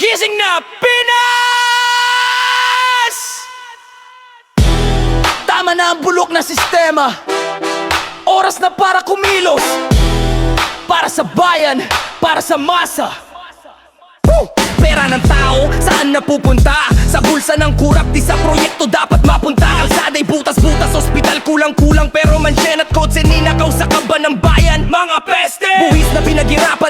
Gising na Pinas! Tama na ang bulok na sistema Oras na para kumilos Para sa bayan, para sa masa Woo! Pera ng tao, saan napupunta? Sa bulsa ng kurap, di sa proyekto dapat mapunta Kalsada'y butas-butas, ospital kulang-kulang Pero mansyen at kotse ninakaw sa kaba ng bayan Mga peste! Buwis na pinaghirapan,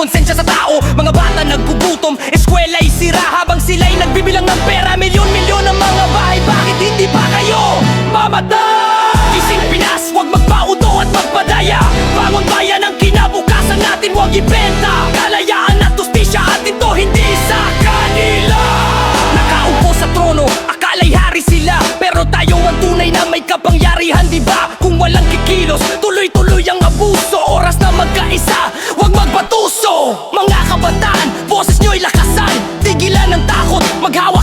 konsensya sa tao Mga bata naggugutom, eskwela'y sira Habang sila'y nagbibilang ng pera. Milyon-milyon ang mga bahay, bakit hindi pa kayo mamatay? Gising Pinas, huwag magpauto at magpadaya. Bangon bayan ang kinabukasan natin, huwag ibenta. Kalayaan at justisya atin to, hindi sa kanila. Nakaupo sa trono, akala'y hari sila. Pero tayo ang tunay na may kapangyarihan, di ba? Kung walang kikilos, tuloy-tuloy ng takot,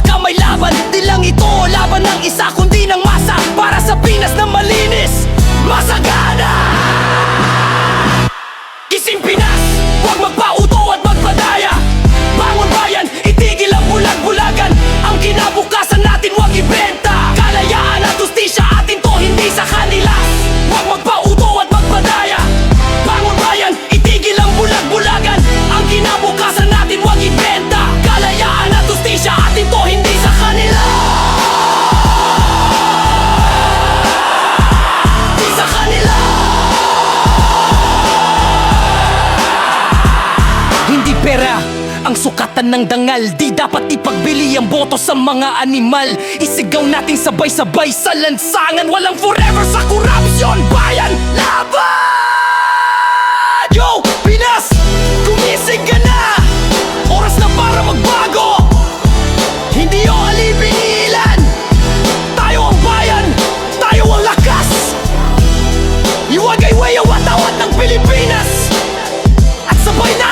ang sukatan ng dangal Di dapat ipagbili ang boto sa mga animal Isigaw natin sabay-sabay sa lansangan Walang forever sa korupsyon Bayan, laban! Yo, Pinas! Gumising ka na! Oras na para magbago Hindi o alipin ilan Tayo ang bayan! Tayo ang lakas! Iwagay way ang watawat ng Pilipinas! At sabay na